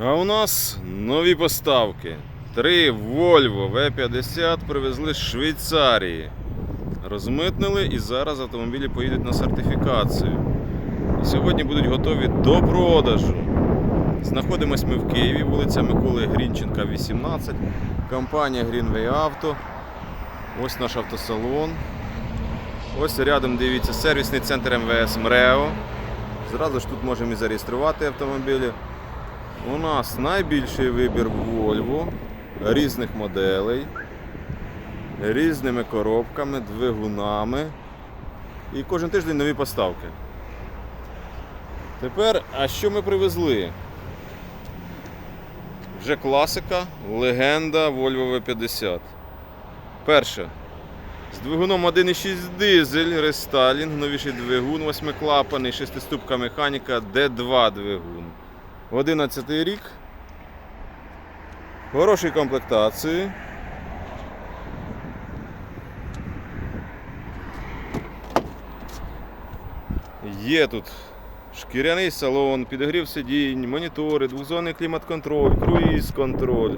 А у нас нові поставки. Три Volvo V50 привезли з Швейцарії. Розмитнили і зараз автомобілі поїдуть на сертифікацію. І сьогодні будуть готові до продажу. Знаходимось ми в Києві, вулиця Миколи Грінченка, 18, компанія Greenway Auto. Ось наш автосалон. Ось рядом дивіться сервісний центр МВС МРЕО. Зразу ж тут можемо і зареєструвати автомобілі. У нас найбільший вибір Volvo різних моделей, різними коробками, двигунами. І кожен тиждень нові поставки. Тепер, а що ми привезли? Вже класика, легенда Volvo V50. Перше. З двигуном 1,6 дизель, рестайлінг, новіший двигун, восьмиклапаний, шестиступка механіка, D2 двигун. 11 рік. Хорошій комплектації. Є тут шкіряний салон, підогрів сидінь, монітори, двозонний клімат-контроль, круїз-контроль.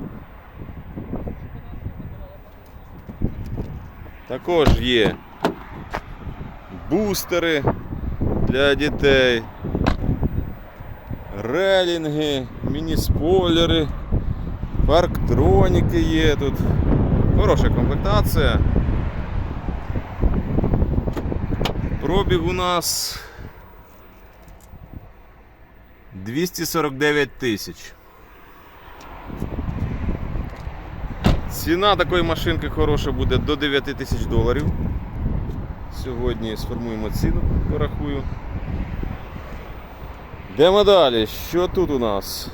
Також є бустери для дітей, релінги, міні-спойлери, парктроніки є тут. Хороша комплектація. Пробіг у нас 249 тисяч. Ціна такої машинки хороша буде до 9 тисяч доларів. Сьогодні сформуємо ціну, порахую. Йдемо далі. Що тут у нас?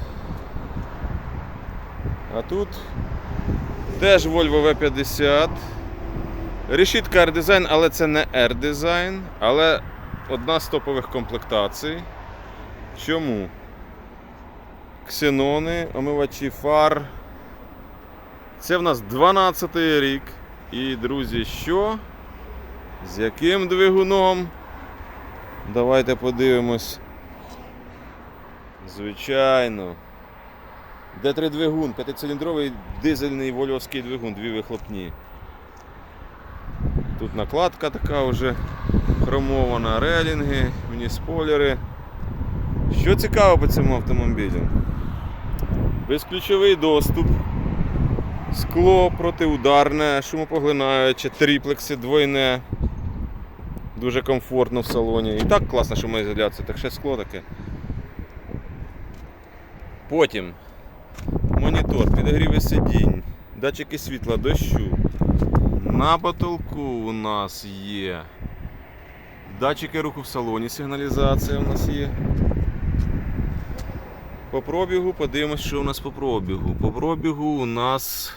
А тут теж Volvo V50. Решітка R-Design, але це не R-Design, але одна з топових комплектацій. Чому? Ксенони, омивачі фар. Це в нас 12 рік. І, друзі, що? З яким двигуном? Давайте подивимось. Звичайно. Д3 двигун, п'ятициліндровий дизельний вольвовський двигун, дві вихлопні. Тут накладка така вже хромована, релінги, міні-спойлери. Що цікаво по цьому автомобілю? Безключовий доступ, скло протиударне, шумопоглинаюче, тріплекси, двойне. Дуже комфортно в салоні. І так класна шумоізоляція, так ще скло таке. Потім монітор, підогріви сидінь, датчики світла, дощу. На потолку у нас є датчики руху в салоні, сигналізація у нас є. По пробігу подивимось, що у нас по пробігу. По пробігу у нас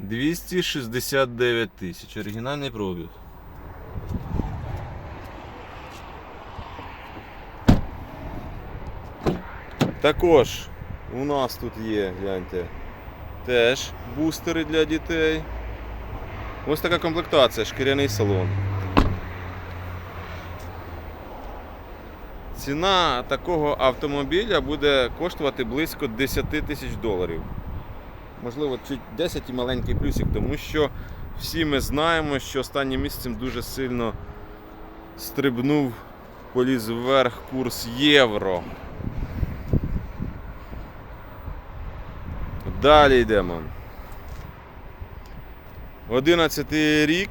269 тисяч. Оригінальний пробіг. Також у нас тут є, гляньте, теж бустери для дітей. Ось така комплектація, шкіряний салон. Ціна такого автомобіля буде коштувати близько 10 тисяч доларів. Можливо, чуть 10 і маленький плюсик, тому що всі ми знаємо, що останнім місяцем дуже сильно стрибнув, поліз вверх курс євро. Далі йдемо. 11 рік,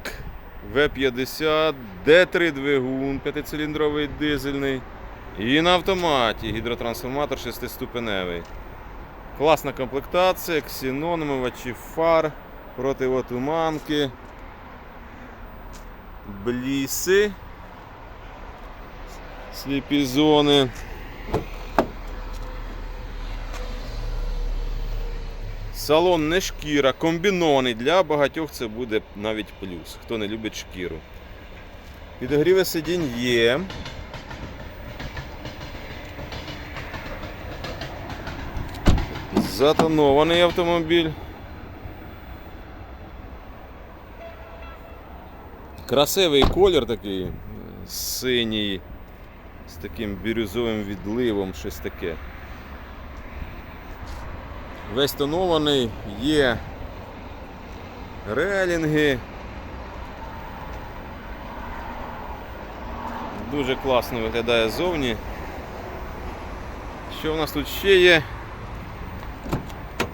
В50, Д3 двигун, п'ятициліндровий дизельний. І на автоматі гідротрансформатор шестиступеневий. Класна комплектація, ксенон, омивачі фар, противотуманки, бліси, сліпі зони. Салон не шкіра, комбінований. Для багатьох це буде навіть плюс, хто не любить шкіру. Підогріве сидінь є. Затонований автомобіль. Красивий колір такий, синій, з таким бірюзовим відливом, щось таке. Весь тонований, є релінги. Дуже класно виглядає ззовні. Що в нас тут ще є?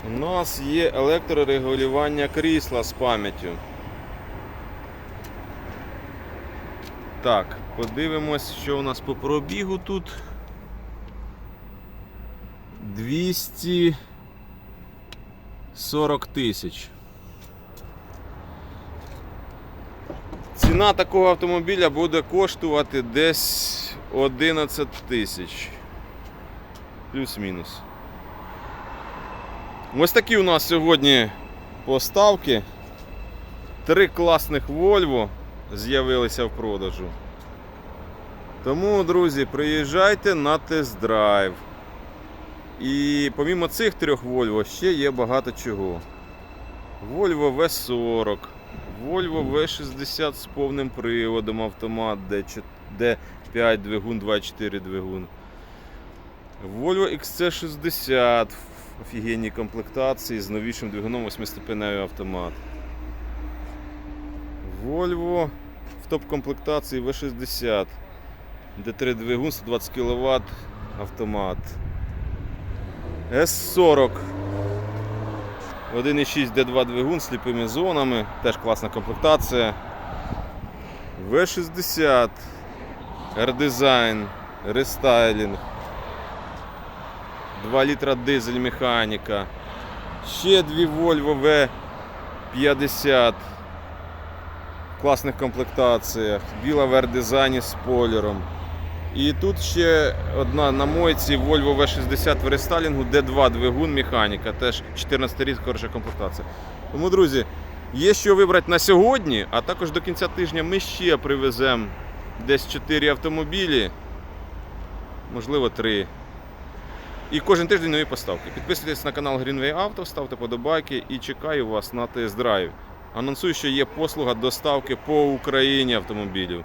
У нас є електрорегулювання крісла з пам'яттю. Так, подивимось, що у нас по пробігу тут. 240 тисяч. Ціна такого автомобіля буде коштувати десь 11 тисяч. Плюс-мінус. Ось такі у нас сьогодні поставки. Три класних Volvo з'явилися в продажу. Тому, друзі, приїжджайте на тест-драйв. І помімо цих трьох Volvo ще є багато чого. Volvo V40, Volvo V60 з повним приводом автомат D5 двигун, 2.4 двигун. Volvo XC60 в офігенній комплектації з новішим двигуном 8-ступеневий автомат. Volvo в топ-комплектації V60 D3 двигун 120 кВт автомат. S40 1.6 D2 двигун з сліпими зонами, теж класна комплектація. V60 R-Design, рестайлінг. 2 літра дизель механіка. Ще дві Volvo V50 в класних комплектаціях. Біла в R-дизайні з спойлером. І тут ще одна на мойці Volvo V60 в рестайлінгу, D2 двигун механіка, теж 14 рік хороша комплектація. Тому, друзі, є що вибрати на сьогодні, а також до кінця тижня ми ще привеземо десь 4 автомобілі, можливо 3. І кожен тиждень нові поставки. Підписуйтесь на канал Greenway Auto, ставте подобайки і чекаю вас на тест-драйв. Анонсую, що є послуга доставки по Україні автомобілів.